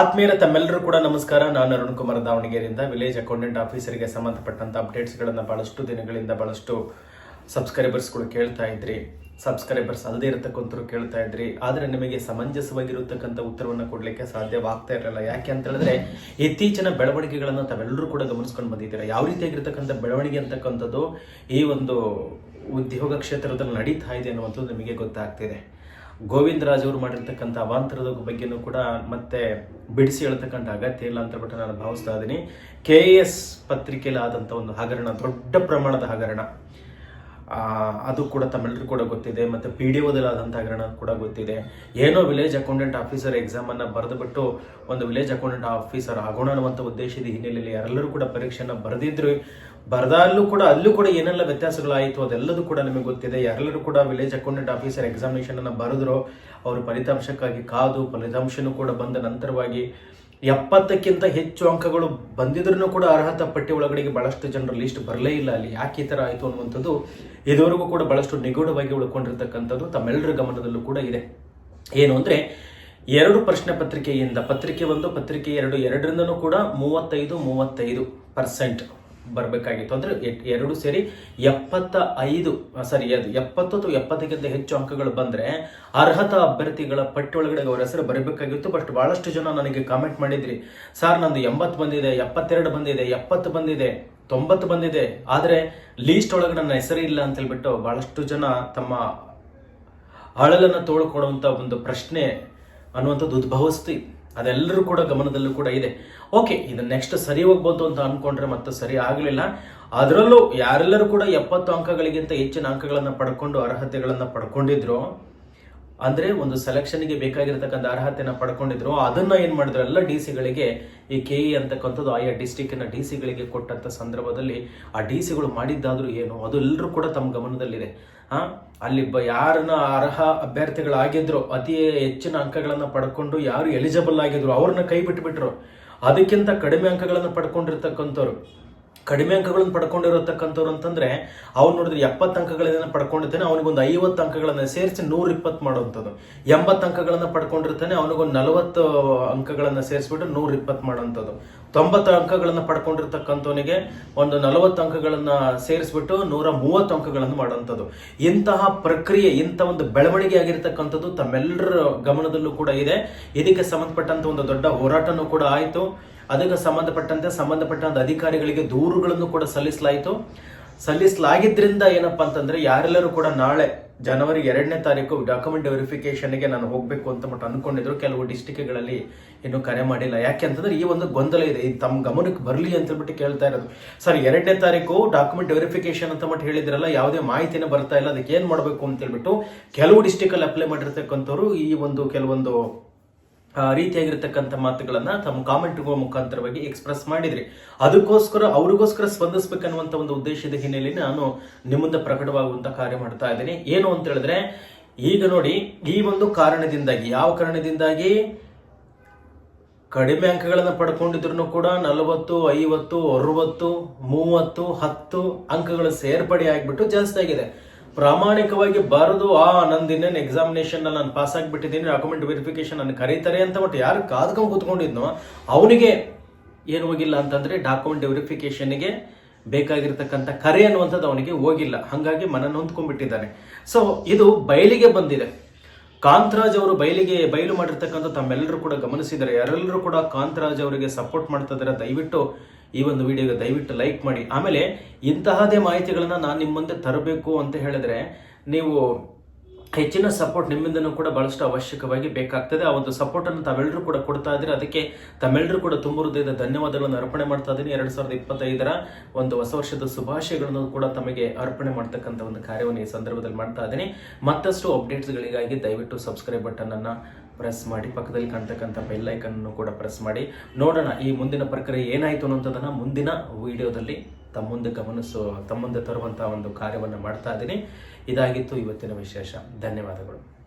ಆತ್ಮೀಯರ ತಮ್ಮೆಲ್ಲರೂ ಕೂಡ ನಮಸ್ಕಾರ. ನಾನು ಅರುಣ್ ಕುಮಾರ್ ದಾವಣಗೆರೆಯಿಂದ ವಿಲೇಜ್ ಅಕೌಂಟೆಂಟ್ ಆಫೀಸರ್ಗೆ ಸಂಬಂಧಪಟ್ಟಂತ ಅಪ್ಡೇಟ್ಸ್ಗಳನ್ನು ಬಹಳಷ್ಟು ದಿನಗಳಿಂದ ಬಹಳಷ್ಟು ಸಬ್ಸ್ಕ್ರೈಬರ್ಸ್ಗಳು ಕೇಳ್ತಾ ಇದ್ರಿ. ಸಬ್ಸ್ಕ್ರೈಬರ್ಸ್ ಅಲ್ಲದೆ ಇರತಕ್ಕಂಥವ್ರು ಕೇಳ್ತಾ ಇದ್ರಿ. ಆದರೆ ನಿಮಗೆ ಸಮಂಜಸವಾಗಿರತಕ್ಕಂಥ ಉತ್ತರವನ್ನು ಕೊಡಲಿಕ್ಕೆ ಸಾಧ್ಯವಾಗ್ತಾ ಇರಲಿಲ್ಲ. ಯಾಕೆ ಅಂತ ಹೇಳಿದ್ರೆ, ಇತ್ತೀಚಿನ ಬೆಳವಣಿಗೆಗಳನ್ನು ತಾವೆಲ್ಲರೂ ಕೂಡ ಗಮನಿಸ್ಕೊಂಡು ಬಂದಿದ್ದೀರಾ? ಯಾವ ರೀತಿಯಾಗಿರ್ತಕ್ಕಂಥ ಬೆಳವಣಿಗೆ ಅಂತಕ್ಕಂಥದ್ದು ಈ ಒಂದು ಉದ್ಯೋಗ ಕ್ಷೇತ್ರದಲ್ಲಿ ನಡೀತಾ ಇದೆ ಅನ್ನುವಂಥದ್ದು ನಿಮಗೆ ಗೊತ್ತಾಗ್ತಿದೆ. ಗೋವಿಂದ ರಾಜ್ ಅವರು ಮಾಡಿರ್ತಕ್ಕಂಥ ಅವಾಂತರದ ಬಗ್ಗೆನೂ ಕೂಡ ಮತ್ತೆ ಬಿಡಿಸಿ ಹೇಳ್ತಕ್ಕಂಥ ಅಗತ್ಯ ಇಲ್ಲ ಅಂತ ಬಿಟ್ಟು ನಾನು ಭಾವಿಸ್ತಾ ಇದ್ದೀನಿ. ಕೆ ಎಸ್ ಪತ್ರಿಕೆಯಲ್ಲಿ ಆದಂಥ ಒಂದು ಹಗರಣ, ದೊಡ್ಡ ಪ್ರಮಾಣದ ಹಗರಣ. ಅದು ಕೂಡ ತಮ್ಮೆಲ್ಲರೂ ಕೂಡ ಗೊತ್ತಿದೆ, ಮತ್ತು ಪಿ ಡಿ ಒದಲ್ಲಿ ಆದಂಥ ಹಗರಣ ಕೂಡ ಗೊತ್ತಿದೆ. ಏನೋ ವಿಲೇಜ್ ಅಕೌಂಟೆಂಟ್ ಆಫೀಸರ್ ಎಕ್ಸಾಮನ್ನು ಬರೆದುಬಿಟ್ಟು ಒಂದು ವಿಲೇಜ್ ಅಕೌಂಟೆಂಟ್ ಆಫೀಸರ್ ಆಗೋಣ ಅನ್ನುವಂಥ ಉದ್ದೇಶದ ಹಿನ್ನೆಲೆಯಲ್ಲಿ ಯಾರೆಲ್ಲರೂ ಕೂಡ ಪರೀಕ್ಷೆಯನ್ನು ಬರೆದಿದ್ರು. ಬರೆದಲ್ಲೂ ಕೂಡ, ಅಲ್ಲೂ ಕೂಡ ಏನೆಲ್ಲ ವ್ಯತ್ಯಾಸಗಳಾಯಿತು ಅದೆಲ್ಲದೂ ಕೂಡ ನಿಮಗೆ ಗೊತ್ತಿದೆ. ಯಾರೆಲ್ಲರೂ ಕೂಡ ವಿಲೇಜ್ ಅಕೌಂಟೆಂಟ್ ಆಫೀಸರ್ ಎಕ್ಸಾಮಿನೇಷನ್ ಅನ್ನು ಬರೆದ್ರು. ಅವರು ಫಲಿತಾಂಶಕ್ಕಾಗಿ ಕಾದು, ಫಲಿತಾಂಶನೂ ಕೂಡ ಬಂದ ನಂತರವಾಗಿ ಎಪ್ಪತ್ತಕ್ಕಿಂತ ಹೆಚ್ಚು ಅಂಕಗಳು ಬಂದಿದ್ರೂ ಕೂಡ ಅರ್ಹತಾ ಪಟ್ಟಿ ಒಳಗಡೆಗೆ ಬಹಳಷ್ಟು ಜನರ ಲಿಸ್ಟ್ ಬರಲೇ ಇಲ್ಲ. ಅಲ್ಲಿ ಯಾಕೆ ಈ ಥರ ಆಯಿತು ಅನ್ನುವಂಥದ್ದು ಇದುವರೆಗೂ ಕೂಡ ಬಹಳಷ್ಟು ನಿಗೂಢವಾಗಿ ಉಳ್ಕೊಂಡಿರ್ತಕ್ಕಂಥದ್ದು ತಮ್ಮೆಲ್ಲರ ಗಮನದಲ್ಲೂ ಕೂಡ ಇದೆ. ಏನು ಅಂದರೆ, ಎರಡು ಪ್ರಶ್ನೆ ಪತ್ರಿಕೆಯಿಂದ, ಪತ್ರಿಕೆ ಒಂದು, ಪತ್ರಿಕೆ ಎರಡು, ಎರಡರಿಂದನೂ ಕೂಡ ಮೂವತ್ತೈದು ಮೂವತ್ತೈದು ಪರ್ಸೆಂಟ್ ಬರಬೇಕಾಗಿತ್ತು. ಅಂದರೆ ಎರಡು ಸೇರಿ ಎಪ್ಪತ್ತ ಐದು ಸಾರಿ, ಅದು ಎಪ್ಪತ್ತು ಅಥವಾ ಎಪ್ಪತ್ತಕ್ಕಿಂತ ಹೆಚ್ಚು ಅಂಕಗಳು ಬಂದರೆ ಅರ್ಹತಾ ಅಭ್ಯರ್ಥಿಗಳ ಪಟ್ಟಿ ಒಳಗಡೆ ಅವರ ಹೆಸರು ಬರಬೇಕಾಗಿತ್ತು. ಬಟ್ ಭಾಳಷ್ಟು ಜನ ನನಗೆ ಕಾಮೆಂಟ್ ಮಾಡಿದ್ರಿ. ಸರ್ ನಂದು ಎಂಬತ್ತು ಬಂದಿದೆ, ಎಪ್ಪತ್ತೆರಡು ಬಂದಿದೆ, ಎಪ್ಪತ್ತು ಬಂದಿದೆ, ತೊಂಬತ್ತು ಬಂದಿದೆ. ಆದರೆ ಲೀಸ್ಟ್ ಒಳಗೆ ನನ್ನ ಹೆಸರು ಇಲ್ಲ ಅಂತ ಹೇಳ್ಬಿಟ್ಟು ಭಾಳಷ್ಟು ಜನ ತಮ್ಮ ಅಳಲನ್ನು ತೋಳ್ಕೊಡುವಂಥ ಒಂದು ಪ್ರಶ್ನೆ ಅನ್ನುವಂಥದ್ದು ಉದ್ಭವಿಸ್ತಿ. ಅದೆಲ್ಲರೂ ಕೂಡ ಗಮನದಲ್ಲೂ ಕೂಡ ಇದೆ. ಓಕೆ ಇದು ನೆಕ್ಸ್ಟ್ ಸರಿ ಹೋಗ್ಬೋದು ಅಂತ ಅನ್ಕೊಂಡ್ರೆ ಮತ್ತೆ ಸರಿ ಆಗಲಿಲ್ಲ. ಅದರಲ್ಲೂ ಯಾರೆಲ್ಲರೂ ಕೂಡ ಎಪ್ಪತ್ತು ಅಂಕಗಳಿಗಿಂತ ಹೆಚ್ಚಿನ ಅಂಕಗಳನ್ನು ಪಡ್ಕೊಂಡು ಅರ್ಹತೆಗಳನ್ನು ಪಡ್ಕೊಂಡಿದ್ರು. ಅಂದ್ರೆ ಒಂದು ಸೆಲೆಕ್ಷನ್ಗೆ ಬೇಕಾಗಿರ್ತಕ್ಕಂಥ ಅರ್ಹತೆಯನ್ನು ಪಡ್ಕೊಂಡಿದ್ರು. ಅದನ್ನ ಏನು ಮಾಡಿದ್ರು? ಎಲ್ಲ ಡಿ ಸಿಗಳಿಗೆ, ಈ ಕೆ ಇ ಅಂತಕ್ಕಂಥದ್ದು ಆಯಾ ಡಿಸ್ಟಿಕ್ನ ಡಿ ಸಿಗಳಿಗೆ ಕೊಟ್ಟಂತ ಸಂದರ್ಭದಲ್ಲಿ ಆ ಡಿ ಸಿಗಳು ಮಾಡಿದ್ದಾದರೂ ಏನು? ಅದು ಎಲ್ಲರೂ ಕೂಡ ತಮ್ಮ ಗಮನದಲ್ಲಿದೆ. ಆ ಅಲ್ಲಿ ಬ ಯಾರನ್ನ ಅರ್ಹ ಅಭ್ಯರ್ಥಿಗಳಾಗಿದ್ರು, ಅತಿ ಹೆಚ್ಚಿನ ಅಂಕಗಳನ್ನು ಪಡ್ಕೊಂಡು ಯಾರು ಎಲಿಜಿಬಲ್ ಆಗಿದ್ರು, ಅವ್ರನ್ನ ಕೈ ಬಿಟ್ಬಿಟ್ರು. ಅದಕ್ಕಿಂತ ಕಡಿಮೆ ಅಂಕಗಳನ್ನು ಪಡ್ಕೊಂಡಿರ್ತಕ್ಕಂಥವ್ರು. ಕಡಿಮೆ ಅಂಕಗಳನ್ನು ಪಡ್ಕೊಂಡಿರತಕ್ಕಂಥವ್ರು ಅಂತಂದ್ರೆ, ಅವ್ನು ನೋಡಿದ್ರೆ ಎಪ್ಪತ್ತು ಅಂಕಗಳನ್ನ ಪಡ್ಕೊಂಡಿರ್ತಾನೆ, ಅವನಿಗೊಂದು ಐವತ್ತು ಅಂಕಗಳನ್ನು ಸೇರಿಸಿ ನೂರ ಇಪ್ಪತ್ತು ಮಾಡುವಂಥದ್ದು ಎಂಬತ್ತು ಅಂಕಗಳನ್ನು ಪಡ್ಕೊಂಡಿರ್ತಾನೆ, ಅವನಿಗೊಂದು ನಲವತ್ತು ಅಂಕಗಳನ್ನು ಸೇರಿಸ್ಬಿಟ್ಟು ನೂರ ಇಪ್ಪತ್ತು ಮಾಡುವಂಥದ್ದು ತೊಂಬತ್ತು ಅಂಕಗಳನ್ನು ಪಡ್ಕೊಂಡಿರ್ತಕ್ಕಂಥವನಿಗೆ ಒಂದು ನಲವತ್ತು ಅಂಕಗಳನ್ನು ಸೇರಿಸ್ಬಿಟ್ಟು ನೂರ ಮೂವತ್ತು ಅಂಕಗಳನ್ನು ಮಾಡುವಂಥದ್ದು ಇಂತಹ ಪ್ರಕ್ರಿಯೆ, ಇಂಥ ಒಂದು ಬೆಳವಣಿಗೆ ಆಗಿರ್ತಕ್ಕಂಥದ್ದು ತಮ್ಮೆಲ್ಲರ ಗಮನದಲ್ಲೂ ಕೂಡ ಇದೆ. ಇದಕ್ಕೆ ಸಂಬಂಧಪಟ್ಟಂತ ಒಂದು ದೊಡ್ಡ ಹೋರಾಟನೂ ಕೂಡ ಆಯಿತು. ಅದಕ್ಕೆ ಸಂಬಂಧಪಟ್ಟಂತೆ ಸಂಬಂಧಪಟ್ಟಂತ ಅಧಿಕಾರಿಗಳಿಗೆ ದೂರುಗಳನ್ನು ಕೂಡ ಸಲ್ಲಿಸಲಾಯಿತು. ಸಲ್ಲಿಸಲಾಗಿದ್ದರಿಂದ ಏನಪ್ಪಾ ಅಂತಂದ್ರೆ ಯಾರೆಲ್ಲರೂ ಕೂಡ ನಾಳೆ ಜನವರಿ ಎರಡನೇ ತಾರೀಕು ಡಾಕ್ಯುಮೆಂಟ್ ವೆರಿಫಿಕೇಶನ್ಗೆ ನಾನು ಹೋಗಬೇಕು ಅಂತ ಮಟ್ಟ ಅನ್ಕೊಂಡಿದ್ರು. ಕೆಲವು ಡಿಸ್ಟಿಕ್ಗಳಲ್ಲಿ ಇನ್ನೂ ಕರೆ ಮಾಡಿಲ್ಲ. ಯಾಕೆ ಅಂತಂದ್ರೆ ಈ ಒಂದು ಗೊಂದಲ ಇದೆ. ಇದು ತಮ್ಮ ಗಮನಕ್ಕೆ ಬರಲಿ ಅಂತ ಹೇಳ್ಬಿಟ್ಟು ಕೇಳ್ತಾ ಇರೋದು. ಸರ್, ಎರಡನೇ ತಾರೀಕು ಡಾಕ್ಯುಮೆಂಟ್ ವೆರಿಫಿಕೇಶನ್ ಅಂತ ಮಟ್ಟ ಹೇಳಿದ್ರಲ್ಲ, ಯಾವುದೇ ಮಾಹಿತಿನೇ ಬರ್ತಾ ಇಲ್ಲ. ಅದಕ್ಕೆ ಏನು ಮಾಡಬೇಕು ಅಂತ ಹೇಳ್ಬಿಟ್ಟು ಕೆಲವು ಡಿಸ್ಟಿಕಲ್ಲಿ ಅಪ್ಲೈ ಮಾಡಿರ್ತಕ್ಕಂಥವ್ರು ಈ ಒಂದು ಕೆಲವೊಂದು ರೀತಿಯಾಗಿರ್ತಕ್ಕಂಥ ಮಾತುಗಳನ್ನ ತಮ್ಮ ಕಾಮೆಂಟ್ಗಳ ಮುಖಾಂತರವಾಗಿ ಎಕ್ಸ್ಪ್ರೆಸ್ ಮಾಡಿದ್ರಿ. ಅದಕ್ಕೋಸ್ಕರ ಅವ್ರಿಗೋಸ್ಕರ ಸ್ಪಂದಿಸ್ಬೇಕನ್ನುವಂತ ಒಂದು ಉದ್ದೇಶದ ಹಿನ್ನೆಲೆಯಲ್ಲಿ ನಾನು ನಿಮ್ಮಿಂದ ಮುಂದೆ ಪ್ರಕಟವಾಗುವಂತ ಕಾರ್ಯ ಮಾಡ್ತಾ ಇದ್ದೀನಿ. ಏನು ಅಂತ ಹೇಳಿದ್ರೆ, ಈಗ ನೋಡಿ, ಈ ಒಂದು ಕಾರಣದಿಂದಾಗಿ, ಯಾವ ಕಾರಣದಿಂದಾಗಿ? ಕಡಿಮೆ ಅಂಕಗಳನ್ನು ಪಡ್ಕೊಂಡಿದ್ರು ಕೂಡ ನಲವತ್ತು, ಐವತ್ತು, ಅರವತ್ತು, ಮೂವತ್ತು, ಹತ್ತು ಅಂಕಗಳು ಸೇರ್ಪಡೆ ಆಗಿಬಿಟ್ಟು ಜಾಸ್ತಿ ಆಗಿದೆ. ಪ್ರಾಮಾಣಿಕವಾಗಿ ಬರೆದು, ಆ, ನಂದು ಇನ್ನೇನು ಎಕ್ಸಾಮಿನೇಷನ್ ನಾನು ಪಾಸ್ ಆಗಿಬಿಟ್ಟಿದ್ದೀನಿ ಡಾಕ್ಯುಮೆಂಟ್ ವೆರಿಫಿಕೇಶನ್ ನಾನು ಕರೀತಾರೆ ಅಂತ ಬಟ್ ಯಾರು ಕಾದ್ಕೊಂಡು ಕೂತ್ಕೊಂಡಿದ್ನೋ, ಅವನಿಗೆ ಏನು ಹೋಗಿಲ್ಲ ಅಂತಂದ್ರೆ ಡಾಕ್ಯುಮೆಂಟ್ ವೆರಿಫಿಕೇಶನ್ಗೆ ಬೇಕಾಗಿರ್ತಕ್ಕಂಥ ಕರೆ ಅನ್ನುವಂಥದ್ದು ಅವನಿಗೆ ಹೋಗಿಲ್ಲ. ಹಾಗಾಗಿ ಮನ ನೊಂದ್ಕೊಂಡ್ಬಿಟ್ಟಿದ್ದಾನೆ ಸೊ ಇದು ಬಯಲಿಗೆ ಬಂದಿದೆ. ಕಾಂತರಾಜ್ ಅವರು ಬಯಲಿಗೆ ಬಯಲು ಮಾಡಿರ್ತಕ್ಕಂಥ ತಮ್ಮೆಲ್ಲರೂ ಕೂಡ ಗಮನಿಸಿದ್ದಾರೆ ಯಾರೆಲ್ಲರೂ ಕೂಡ ಕಾಂತರಾಜ್ ಅವರಿಗೆ ಸಪೋರ್ಟ್ ಮಾಡ್ತಾ ಇದ್ದಾರೆ ದಯವಿಟ್ಟು ಈ ಒಂದು ವಿಡಿಯೋಗೆ ದಯವಿಟ್ಟು ಲೈಕ್ ಮಾಡಿ. ಆಮೇಲೆ ಇಂತಹದೇ ಮಾಹಿತಿಗಳನ್ನು ನಾನು ನಿಮ್ಮ ಮುಂದೆ ತರಬೇಕು ಅಂತ ಹೇಳಿದ್ರೆ ನೀವು ಹೆಚ್ಚಿನ ಸಪೋರ್ಟ್ ನಿಮ್ಮಿಂದನೂ ಕೂಡ ಬಹಳಷ್ಟು ಅವಶ್ಯಕವಾಗಿ ಬೇಕಾಗ್ತದೆ. ಆ ಒಂದು ಸಪೋರ್ಟ್ ಅನ್ನು ತಾವೆಲ್ಲರೂ ಕೂಡ ಕೊಡ್ತಾ ಇದ್ರೆ ಅದಕ್ಕೆ ತಮ್ಮೆಲ್ಲರೂ ಕೂಡ ತುಂಬ ಹೃದಯದ ಧನ್ಯವಾದಗಳನ್ನು ಅರ್ಪಣೆ ಮಾಡ್ತಾ ಇದ್ದೀನಿ. ಎರಡು ಸಾವಿರದ ಇಪ್ಪತ್ತೈದರ ಒಂದು ಹೊಸ ವರ್ಷದ ಶುಭಾಶಯಗಳನ್ನು ಕೂಡ ತಮಗೆ ಅರ್ಪಣೆ ಮಾಡ್ತಕ್ಕಂಥ ಒಂದು ಕಾರ್ಯವನ್ನು ಈ ಸಂದರ್ಭದಲ್ಲಿ ಮಾಡ್ತಾ ಇದ್ದೀನಿ. ಮತ್ತಷ್ಟು ಅಪ್ಡೇಟ್ಸ್ಗಳಿಗಾಗಿ ದಯವಿಟ್ಟು ಸಬ್ಸ್ಕ್ರೈಬ್ ಬಟನ್ ಅನ್ನ ಪ್ರೆಸ್ ಮಾಡಿ. ಪಕ್ಕದಲ್ಲಿ ಕಾಣ್ತಕ್ಕಂಥ ಬೆಲ್ಲೈಕನ್ನು ಕೂಡ ಪ್ರೆಸ್ ಮಾಡಿ. ನೋಡೋಣ ಈ ಮುಂದಿನ ಪ್ರಕ್ರಿಯೆ ಏನಾಯಿತು ಅನ್ನೋಂಥದ್ದನ್ನು ಮುಂದಿನ ವಿಡಿಯೋದಲ್ಲಿ ತಮ್ಮ ಗಮನಿಸು ತಮ್ಮ ಒಂದು ಕಾರ್ಯವನ್ನು ಮಾಡ್ತಾ ಇದ್ದೀನಿ. ಇದಾಗಿತ್ತು ಇವತ್ತಿನ ವಿಶೇಷ. ಧನ್ಯವಾದಗಳು.